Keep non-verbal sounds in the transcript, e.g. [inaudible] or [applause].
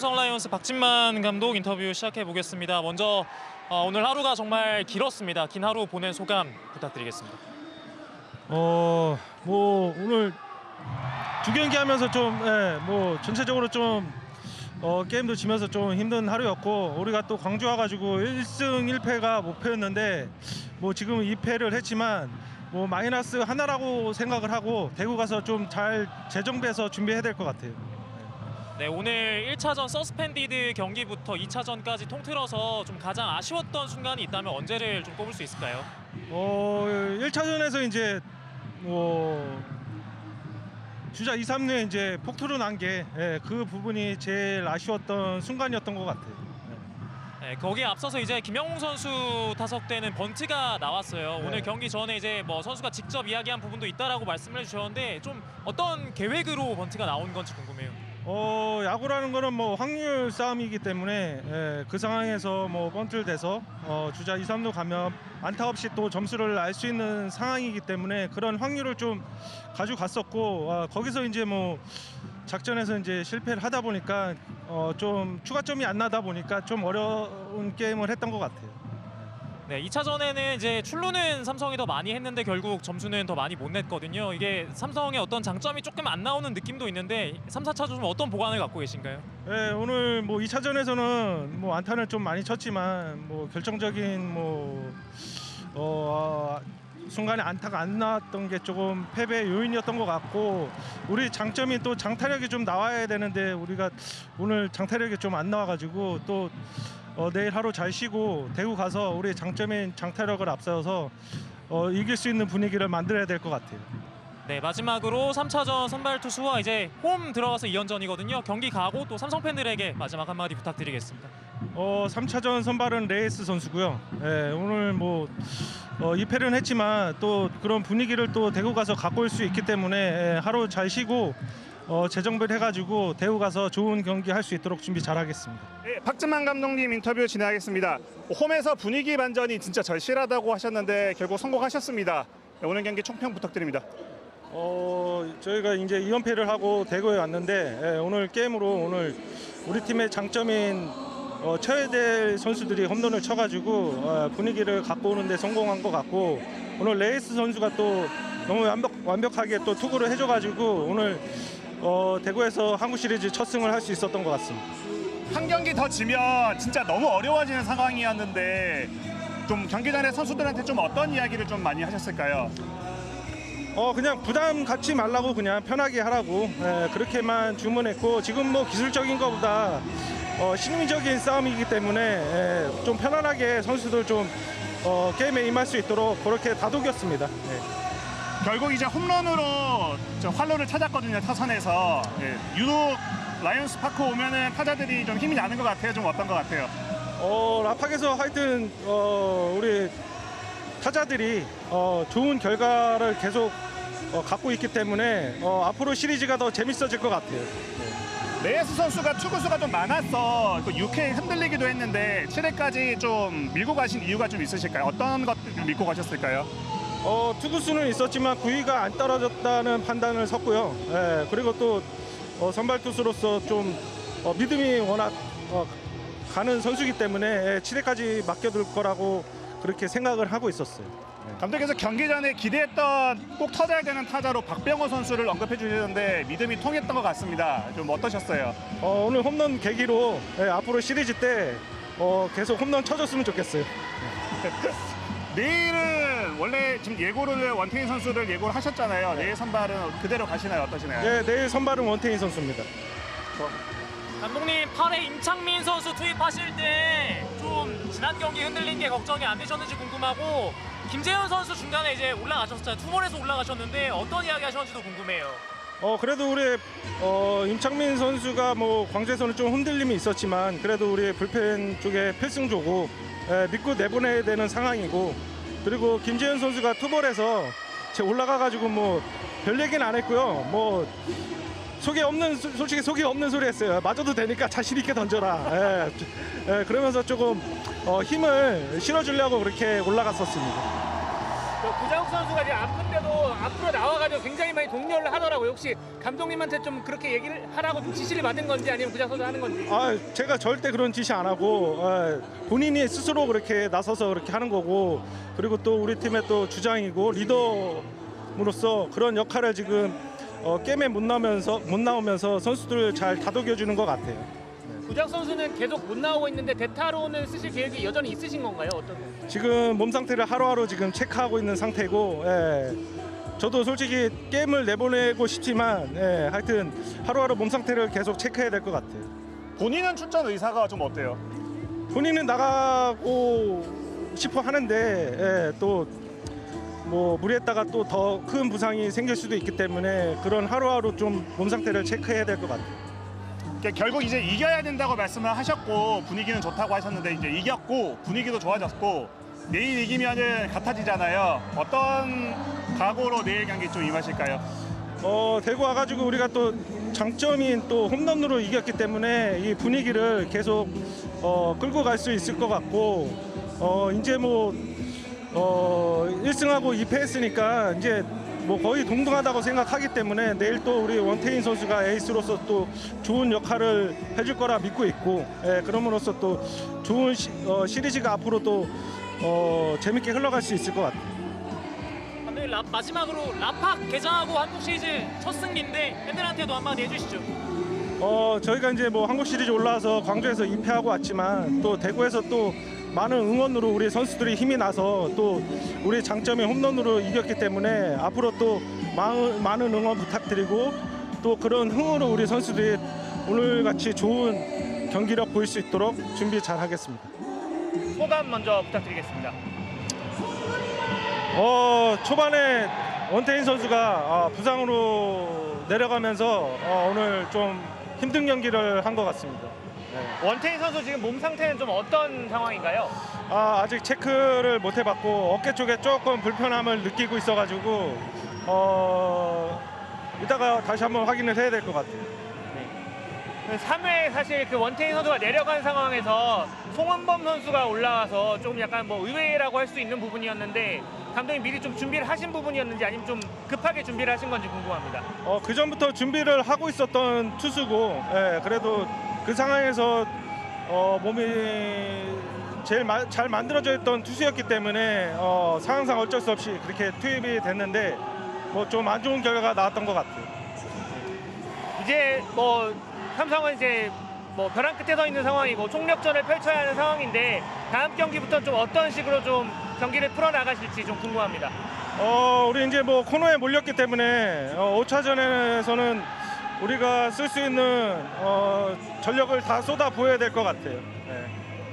삼성 라이온스 박진만 감독 인터뷰 시작해 보겠습니다. 먼저 어, 오늘 하루가 정말 길었습니다. 긴 하루 보낸 소감 부탁드리겠습니다. 어, 뭐 오늘 두 경기 하면서 좀, 예, 뭐 전체적으로 좀 어, 게임도 지면서 좀 힘든 하루였고 우리가 또 광주 와가지고 1승 1패가 목표였는데 뭐 지금 2패를 했지만 뭐 마이너스 하나라고 생각을 하고 대구 가서 좀 잘 재정비해서 준비해야 될 것 같아요. 네, 오늘 1차전 서스펜디드 경기부터 2차전까지 통틀어서 좀 가장 아쉬웠던 순간이 있다면 언제를 좀 꼽을 수 있을까요? 어, 1차전에서 이제 뭐 주자 2, 3루에 이제 폭투로 난게그 부분이 제일 아쉬웠던 순간이었던 것 같아요. 예. 네, 거기에 앞서서 이제 김영웅 선수 타석 때는 번트가 나왔어요. 네. 오늘 경기 전에 이제 뭐 선수가 직접 이야기한 부분도 있다라고 말씀을 해주셨는데 좀 어떤 계획으로 번트가 나온 건지 궁금해요. 어, 야구라는 거는 뭐 확률 싸움이기 때문에 예, 그 상황에서 뭐 번트를 대서 어, 주자 2, 3루 가면 안타 없이 또 점수를 알 수 있는 상황이기 때문에 그런 확률을 좀 가져갔었고 어, 거기서 이제 뭐 작전에서 이제 실패를 하다 보니까 어, 좀 추가점이 안 나다 보니까 좀 어려운 게임을 했던 것 같아요. 네, 2차전에는 이제 출루는 삼성이 더 많이 했는데 결국 점수는 더 많이 못 냈거든요. 이게 삼성의 어떤 장점이 조금 안 나오는 느낌도 있는데 3, 4차전 좀 어떤 보관을 갖고 계신가요? 네, 오늘 뭐 2차전에서는 뭐 안타는 좀 많이 쳤지만 뭐 결정적인 뭐 어, 순간에 안타가 안 나왔던 게 조금 패배 요인이었던 것 같고 우리 장점이 또 장타력이 좀 나와야 되는데 우리가 오늘 장타력이 좀 안 나와가지고 또 어, 내일 하루 잘 쉬고 대구 가서 우리 장점인 장타력을 앞세워서 어, 이길 수 있는 분위기를 만들어야 될 것 같아요. 네, 마지막으로 3차전 선발 투수와 이제 홈 들어가서 2연전이거든요. 경기 가고 또 삼성 팬들에게 마지막 한마디 부탁드리겠습니다. 어, 3차전 선발은 레이스 선수고요. 예, 오늘 뭐 어, 2패는 했지만 또 그런 분위기를 또 대구 가서 갖고 올 수 있기 때문에 예, 하루 잘 쉬고 어, 재정비를 해가지고 대구 가서 좋은 경기 할 수 있도록 준비 잘하겠습니다. 네, 박진만 감독님 인터뷰 진행하겠습니다. 홈에서 분위기 반전이 진짜 절실하다고 하셨는데 결국 성공하셨습니다. 네, 오늘 경기 총평 부탁드립니다. 어, 저희가 이제 2연패를 하고 대구에 왔는데 예, 오늘 게임으로 오늘 우리 팀의 장점인 어, 쳐야 될 선수들이 홈런을 쳐가지고 어, 분위기를 갖고 오는데 성공한 것 같고 오늘 레이스 선수가 또 너무 완벽, 완벽하게 또 투구를 해줘가지고 오늘 어, 대구에서 한국 시리즈 첫 승을 할 수 있었던 것 같습니다. 한 경기 더 지면 진짜 너무 어려워지는 상황이었는데 좀 경기 전에 선수들한테 좀 어떤 이야기를 좀 많이 하셨을까요? 어 그냥 부담 갖지 말라고 그냥 편하게 하라고 예, 그렇게만 주문했고 지금 뭐 기술적인 것보다 어, 심리적인 싸움이기 때문에 예, 좀 편안하게 선수들 좀 어, 게임에 임할 수 있도록 그렇게 다독였습니다. 예. 결국 이제 홈런으로 저 활로를 찾았거든요 타선에서 예, 유독 라이온스 파크 오면은 타자들이 좀 힘이 나는 것 같아요. 좀 어떤 것 같아요? 어, 라팍에서 하여튼 어, 우리 타자들이 어, 좋은 결과를 계속 어, 갖고 있기 때문에 어, 앞으로 시리즈가 더 재밌어질 것 같아요. 레이스 선수가 투구수가 좀 많았어 또 6회 흔들리기도 했는데 7회까지 좀 밀고 가신 이유가 좀 있으실까요? 어떤 것들 밀고 가셨을까요? 어, 투구수는 있었지만 구위가 안 떨어졌다는 판단을 섰고요. 예, 그리고 또 어, 선발 투수로서 좀 어, 믿음이 워낙 어, 가는 선수기 때문에 예, 7회까지 맡겨둘 거라고 그렇게 생각을 하고 있었어요. 감독께서 경기 전에 기대했던 꼭 터져야 되는 타자로 박병호 선수를 언급해 주셨는데 믿음이 통했던 것 같습니다. 좀 어떠셨어요? 어, 오늘 홈런 계기로 예, 앞으로 시리즈 때 어, 계속 홈런 쳐줬으면 좋겠어요. [laughs] 내일은 원래 지금 예고를 원태인 선수를 예고를 하셨잖아요. 내일 선발은 그대로 가시나요? 어떠시나요? 예, 내일 선발은 원태인 선수입니다. 감독님 8회 임창민 선수 투입하실 때 좀 지난 경기 흔들린 게 걱정이 안 되셨는지 궁금하고 김재현 선수 중간에 이제 올라가셨잖아요. 투볼에서 올라가셨는데 어떤 이야기 하셨는지도 궁금해요. 어 그래도 우리 어, 임창민 선수가 뭐 광주에서는 좀 흔들림이 있었지만 그래도 우리 불펜 쪽에 필승조고 에, 믿고 내보내야 되는 상황이고 그리고 김재현 선수가 투볼에서 제 올라가가지고 뭐 별 얘기는 안 했고요. 뭐 속에 없는 소- 솔직히 속에 없는 소리 했어요. 맞아도 되니까 자신 있게 던져라. 예, 예, 그러면서 조금 어, 힘을 실어주려고 그렇게 올라갔었습니다. 저 구자욱 선수가 이제 아픈데도 앞으로 나와가지고 굉장히 많이 독려를 하더라고요. 혹시 감독님한테 좀 그렇게 얘기를 하라고 좀 지시를 받은 건지 아니면 구자욱 선수 하는 건지. 아, 제가 절대 그런 지시 안 하고 아, 본인이 스스로 그렇게 나서서 그렇게 하는 거고 그리고 또 우리 팀의 또 주장이고 리더로서 그런 역할을 지금 어, 게임에 못 나오면서 못 나오면서 선수들을 잘 다독여 주는 것 같아요. 구자욱 선수는 계속 못 나오고 있는데 대타로는 쓰실 계획이 여전히 있으신 건가요? 어떤? 지금 몸 상태를 하루하루 지금 체크하고 있는 상태고 예. 저도 솔직히 게임을 내보내고 싶지만 예, 하여튼 하루하루 몸 상태를 계속 체크해야 될 것 같아요. 본인은 출전 의사가 좀 어때요? 본인은 나가고 싶어 하는데 예, 또뭐 무리했다가 또 더 큰 부상이 생길 수도 있기 때문에 그런 하루하루 좀 몸 상태를 체크해야 될 것 같아요. 결국 이제 이겨야 된다고 말씀을 하셨고 분위기는 좋다고 하셨는데 이제 이겼고 분위기도 좋아졌고 내일 이기면은 같아지잖아요. 어떤 각오로 내일 경기 좀 임하실까요? 어, 대구 와가지고 우리가 또 장점인 또 홈런으로 이겼기 때문에 이 분위기를 계속 어, 끌고 갈 수 있을 것 같고 어, 이제 뭐 어, 1승하고 2패 했으니까 이제 뭐 거의 동등하다고 생각하기 때문에 내일 또 우리 원태인 선수가 에이스로서 또 좋은 역할을 해줄 거라 믿고 있고 예, 그럼으로써 또 좋은 시, 어, 시리즈가 앞으로 또 어, 재밌게 흘러갈 수 있을 것 같아요. 감독님 라- 마지막으로 라팍 개장하고 한국 시리즈 첫 승리인데 팬들한테도 한마디 해주시죠. 어 저희가 이제 뭐 한국 시리즈 올라와서 광주에서 2패하고 왔지만 또 대구에서 또 많은 응원으로 우리 선수들이 힘이 나서 또 우리 장점이 홈런으로 이겼기 때문에 앞으로 또 많은, 많은 응원 부탁드리고 또 그런 흥으로 우리 선수들이 오늘 같이 좋은 경기력 보일 수 있도록 준비 잘 하겠습니다. 소감 먼저 부탁드리겠습니다. 어 초반에 원태인 선수가 어, 부상으로 내려가면서 어, 오늘 좀 힘든 경기를 한 것 같습니다. 네. 원태인 선수 지금 몸 상태는 좀 어떤 상황인가요? 아, 아직 체크를 못 해봤고 어깨 쪽에 조금 불편함을 느끼고 있어가지고 어 이따가 다시 한번 확인을 해야 될 것 같아요. 3회 사실 그 원태인 선수가 내려간 상황에서 송원범 선수가 올라와서 좀 약간 뭐 의외라고 할 수 있는 부분이었는데 감독님 미리 좀 준비를 하신 부분이었는지 아니면 좀 급하게 준비를 하신 건지 궁금합니다. 어, 그 전부터 준비를 하고 있었던 투수고, 예, 그래도 그 상황에서 어, 몸이 제일 마- 잘 만들어져 있던 투수였기 때문에 어, 상황상 어쩔 수 없이 그렇게 투입이 됐는데 뭐 좀 안 좋은 결과가 나왔던 것 같아요. 이제 뭐 삼성은 이제 뭐 벼랑 끝에 서 있는 상황이고 총력전을 펼쳐야 하는 상황인데 다음 경기부터 좀 어떤 식으로 좀 경기를 풀어 나가실지 좀 궁금합니다. 어, 우리 이제 뭐 코너에 몰렸기 때문에 어, 5차전에서는 우리가 쓸 수 있는 어, 전력을 다 쏟아 부어야 될 것 같아요.